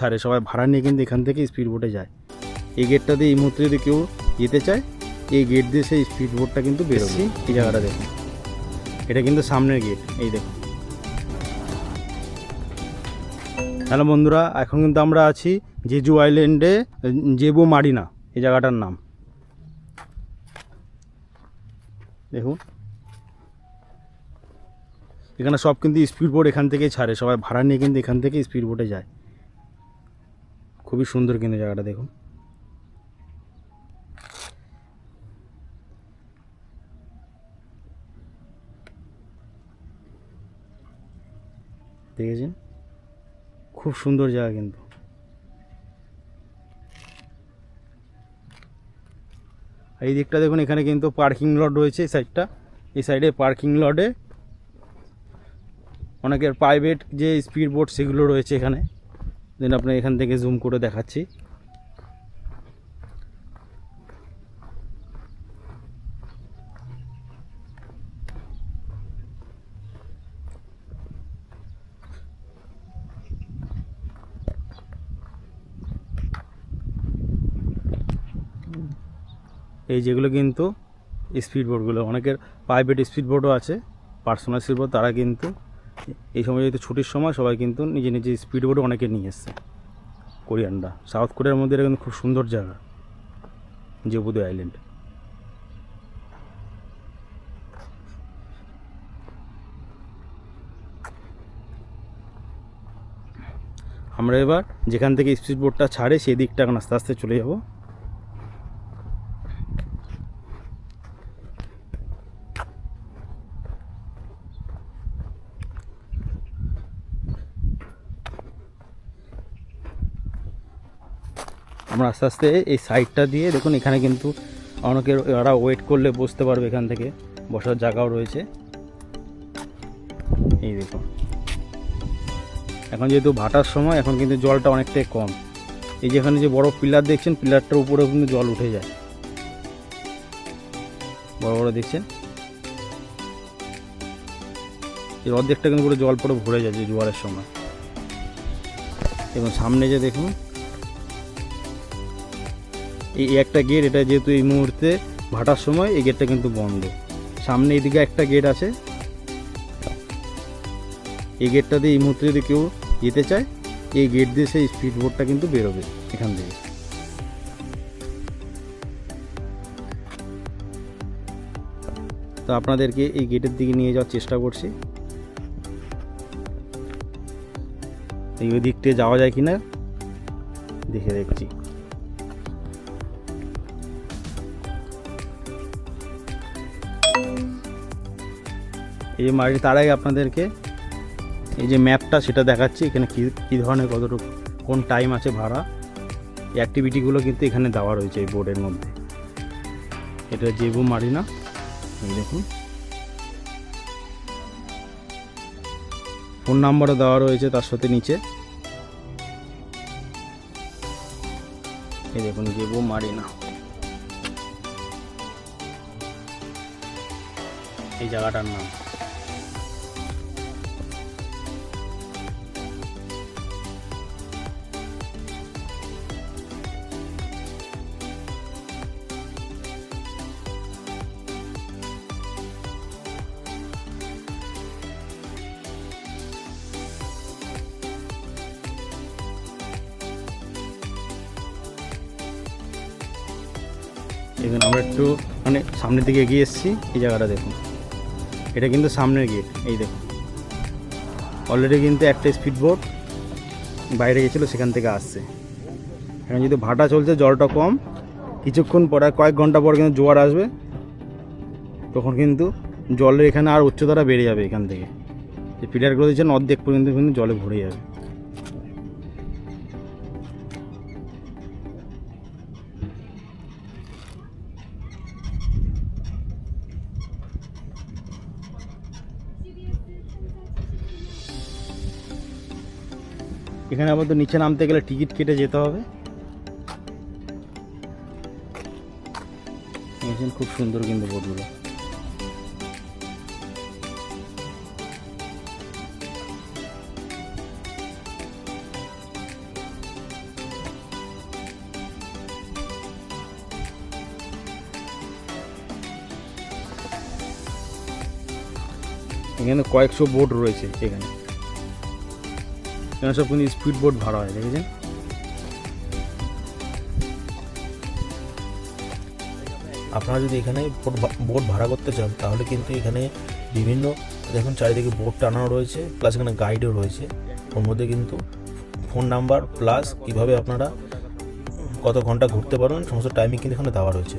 ছাড়ে সবাই ভাড়া নিয়ে কিন্তু এখান থেকে স্পিড বোটে যায়। এই গেটটা দিয়ে এই মুহূর্তে যদি কেউ যেতে চায় এই গেট দিয়ে সেই স্পিড বোটটা কিন্তু বেরোবে। এই জায়গাটা দেখুন। এটা কিন্তু সামনের গেট এই দেখুন। হ্যালো বন্ধুরা এখন কিন্তু আমরা আছি জেজু আইল্যান্ডে জেবু মারিনা এই জায়গাটার নাম। দেখুন। এখানে সব কিন্তু স্পিড বোট এখান থেকেই ছাড়ে সবাই ভাড়া নিয়ে কিন্তু এখান থেকে স্পিড বোটে যায়। খুবই সুন্দর কিন্তু জায়গাটা, দেখুন। দেখেছেন? খুব সুন্দর জায়গা কিন্তু। এই দিকটা দেখুন, এখানে কিন্তু পার্কিং লট রয়েছে এই সাইডটা। এই সাইডে পার্কিং লটে অনেকের প্রাইভেট যে স্পিড বোট সেগুলো রয়েছে এখানে। দেন আপনার এখান থেকে জুম করে দেখাচ্ছি। এই যেগুলো কিন্তু স্পিড বোটগুলো অনেকের প্রাইভেট স্পিড বোটও আছে পার্সোনাল স্পিড বোর্ড তারা কিন্তু এই সময় যেহেতু ছুটির সময়, সবাই কিন্তু নিজে নিজে স্পিড বোটও অনেকে নিয়ে এসছে, কোরিয়ানরা। সাউথ কোরিয়ার মধ্যে এটা কিন্তু খুব সুন্দর জায়গা জেবুদু আইল্যান্ড আমরা এবার যেখান থেকে স্পিড বোর্ডটা ছাড়ে, সেই দিকটা এখন আস্তে আস্তে চলে যাব। আমরা আস্তে আস্তে এই সাইডটা দিয়ে দেখুন, এখানে কিন্তু অনেকের ওরা ওয়েট করলে বসতে পারবে এখান থেকে। বসার জায়গাও রয়েছে। এই দেখুন। এখন যেহেতু ভাটার সময়, এখন কিন্তু জলটা অনেকটাই কম। এই যেখানে যে বড় পিলার দেখছেন, পিলারটার উপরেও কিন্তু জল উঠে যায়। বড় বড় দেখছেন? এই অর্ধেকটা কিন্তু পুরো জল পুরো ভরে যায় যে জোয়ারের সময়। এবং সামনে যে দেখুন এই একটা গেট এটা যেহেতু এই মুহূর্তে ভাটার সময়, এই গেটটা কিন্তু বন্ধ। সামনে এদিকে একটা গেট আছে। এই গেটটা দিয়ে এই মুহূর্তে যদি কেউ যেতে চায়, এই গেট দিয়ে সেই স্পিড বোর্ডটা কিন্তু বেরোবে এখান থেকে। তো আপনাদেরকে এই গেটের দিকে নিয়ে যাওয়ার চেষ্টা করছি। এই ওই দিক থেকে যাওয়া যায় কিনা, দেখে দেখছি। এই যে মাটি তার আগে আপনাদেরকে এই যে ম্যাপটা সেটা দেখাচ্ছি, এখানে কী কী ধরনের কতটুকু, কোন টাইম আছে ভাড়া। এই অ্যাক্টিভিটিগুলো কিন্তু এখানে দেওয়া রয়েছে এই বোর্ডের মধ্যে। এটা জেবু মারিনা, এই দেখুন। ফোন নাম্বারও দেওয়া রয়েছে তার সাথে নিচে। এই দেখুন, জেবু মারিনা। এই জায়গাটার নাম। দেখুন আমরা একটু মানে সামনের দিকে এগিয়ে এসেছি, এই জায়গাটা দেখুন। এটা কিন্তু সামনের গেট এই দেখুন। অলরেডি কিন্তু একটা স্পিড বোট বাইরে গেছিল সেখান থেকে আসছে। এখন যদি ভাটা চলছে, জলটা কম, কিছুক্ষণ পরে, কয়েক ঘণ্টা পর কিন্তু জোয়ার আসবে। তখন কিন্তু জলের এখানে আর উচ্চতাটা বেড়ে যাবে এখান থেকে। যে পিলারগুলো দিচ্ছেন অর্ধেক পর্যন্ত কিন্তু জলে ভরে যাবে। এখানে আমাদের নিচে নামতে গেলে টিকিট কেটে যেতে হবে। খুব সুন্দর কিন্তু বোটগুলো। এখানে কয়েকশো বোর্ড রয়েছে এখানে। এখানে সব কিন্তু স্পিড বোট ভাড়া হয় দেখেছেন? আপনারা যদি এখানে বোট বোট ভাড়া করতে চান তাহলে কিন্তু এখানে বিভিন্ন দেখুন চারিদিকে বোট টানানো রয়েছে প্লাস এখানে গাইডও রয়েছে। ওর মধ্যে কিন্তু ফোন নাম্বার প্লাস কীভাবে আপনারা কত ঘণ্টা ঘুরতে পারবেন সমস্ত টাইমিং কিন্তু এখানে দেওয়া রয়েছে।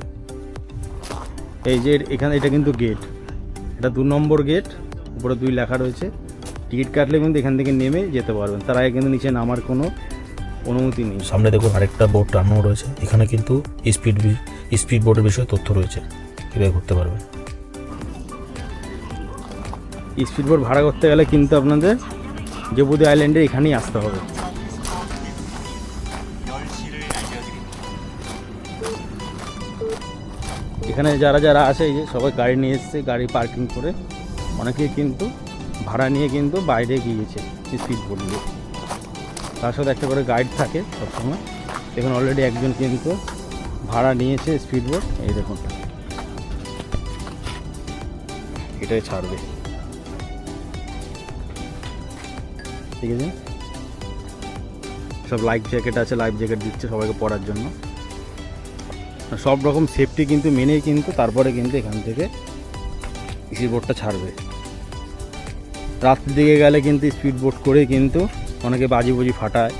এই যে এখানে এটা কিন্তু গেট এটা দু নম্বর গেট উপরে দুই লেখা রয়েছে। টিকিট কাটলে কিন্তু এখান থেকে নেমে যেতে পারবেন। তার আগে কিন্তু নিচে নামার কোনো অনুমতি নেই। সামনে দেখুন আরেকটা বোর্ড টানো রয়েছে। এখানে কিন্তু স্পিড স্পিড বোর্ডের বিষয়ে তথ্য রয়েছে। কীভাবে ঘুরতে পারবেন। স্পিড বোট ভাড়া করতে গেলে কিন্তু আপনাদের জেবুদি আইল্যান্ডে এখানেই আসতে হবে। এখানে যারা যারা আসে এই যে সবাই গাড়ি নিয়ে এসছে গাড়ি পার্কিং করে। অনেকে কিন্তু ভাড়া নিয়ে কিন্তু বাইরে গিয়েছে স্পিড নিয়ে। তার সাথে একটা করে গাইড থাকে সবসময়। দেখুন অলরেডি একজন কিন্তু ভাড়া নিয়েছে স্পিড বোর্ড এই দেখুন। এটাই ছাড়বে। ঠিক আছে? সব লাইফ জ্যাকেট আছে লাইফ জ্যাকেট দিচ্ছে সবাইকে পরার জন্য। সব রকম সেফটি কিন্তু মেনেই কিন্তু তারপরে কিন্তু এখান থেকে স্পিড বোর্ডটা ছাড়বে। রাত্রির দিকে গেলে কিন্তু স্পিড বোট করে কিন্তু অনেকে বাজি বুজি ফাটায়।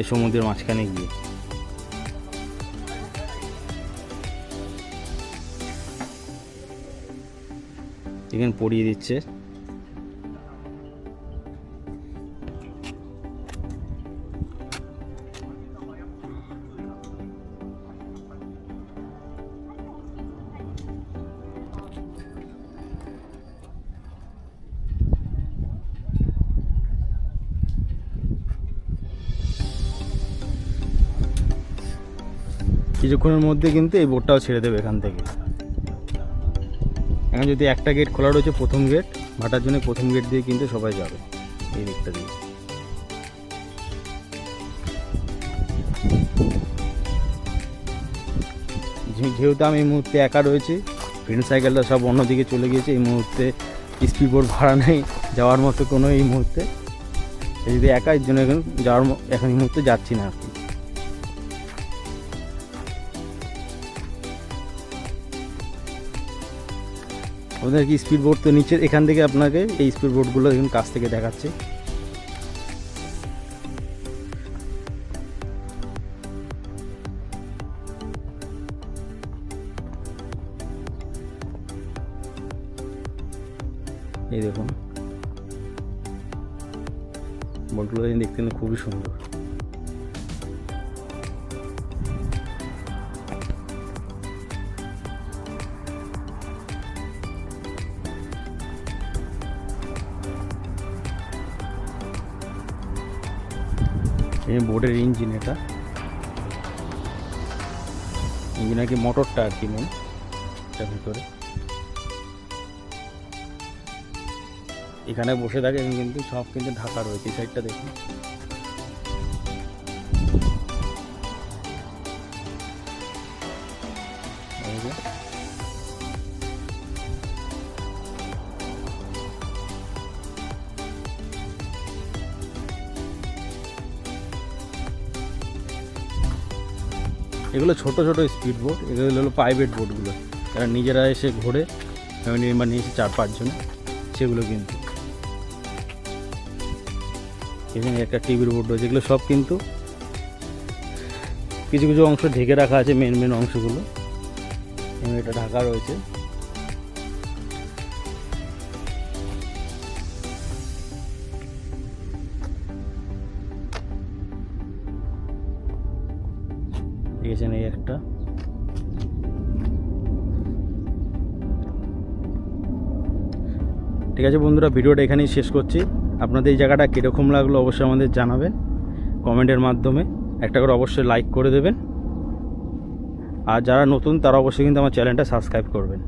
এই সমুদ্রের মাঝখানে গিয়ে। এখানে পড়িয়ে দিচ্ছে। কিছুক্ষণের মধ্যে কিন্তু এই বোটটাও ছেড়ে দেবে এখান থেকে। এখন যদি একটা গেট খোলা রয়েছে প্রথম গেট ভাটার জন্য প্রথম গেট দিয়ে কিন্তু সবাই যাবে এই দিকটা দিয়ে। যেহেতু আমি এই মুহূর্তে একা রয়েছি ফ্রেন্ড সাইকেলটা সব অন্যদিকে চলে গিয়েছে, এই মুহূর্তে স্পিড বোর্ড ভাড়া নেই, যাওয়ার মতো কোনো এই মুহূর্তে। যদি একা, এর জন্য এখন যাওয়ার এখন এই মুহূর্তে যাচ্ছি না আর কি। আমাদের কি স্পিড বোর্ড তো নিচে, এখান থেকে আপনাকে এই স্পিড বোটগুলো দেখুন কাছ থেকে দেখাচ্ছে। এই দেখুন। বোটগুলো দেখতে খুবই সুন্দর। এই বোর্ডের ইঞ্জিন এটা। ইঞ্জিন আর কি মোটরটা আর কি মেন এটার ভিতরে। এখানে বসে থাকে কিন্তু সব কিন্তু ঢাকা রয়েছে সাইডটা দেখুন। এগুলো ছোট ছোট স্পিড বোট এগুলো হলো প্রাইভেট বোটগুলো যারা নিজেরা এসে ঘোরে ফ্যামিলি মেম্বার নিয়ে এসে চার পাঁচজন, সেগুলো কিন্তু। এখানে একটা টিভির বোর্ড রয়েছে, এগুলো সব কিন্তু কিছু কিছু অংশ ঢেকে রাখা আছে মেন মেন অংশগুলো। এবং এটা ঢাকা রয়েছে। দেখেছেন এই একটা। ঠিক আছে বন্ধুরা, ভিডিওটা এখানেই শেষ করছি। আপনাদের এই জায়গাটা কীরকম লাগল অবশ্যই আমাদের জানাবেন কমেন্টের মাধ্যমে। একটা করে অবশ্যই লাইক করে দেবেন। আর যারা নতুন, তারা অবশ্যই কিন্তু আমার চ্যানেলটা সাবস্ক্রাইব করবেন।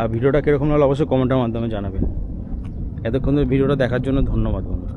আর ভিডিওটা কীরকম লাগল অবশ্যই কমেন্টের মাধ্যমে জানাবেন। এতক্ষণ ভিডিওটা দেখার জন্য ধন্যবাদ বন্ধুরা।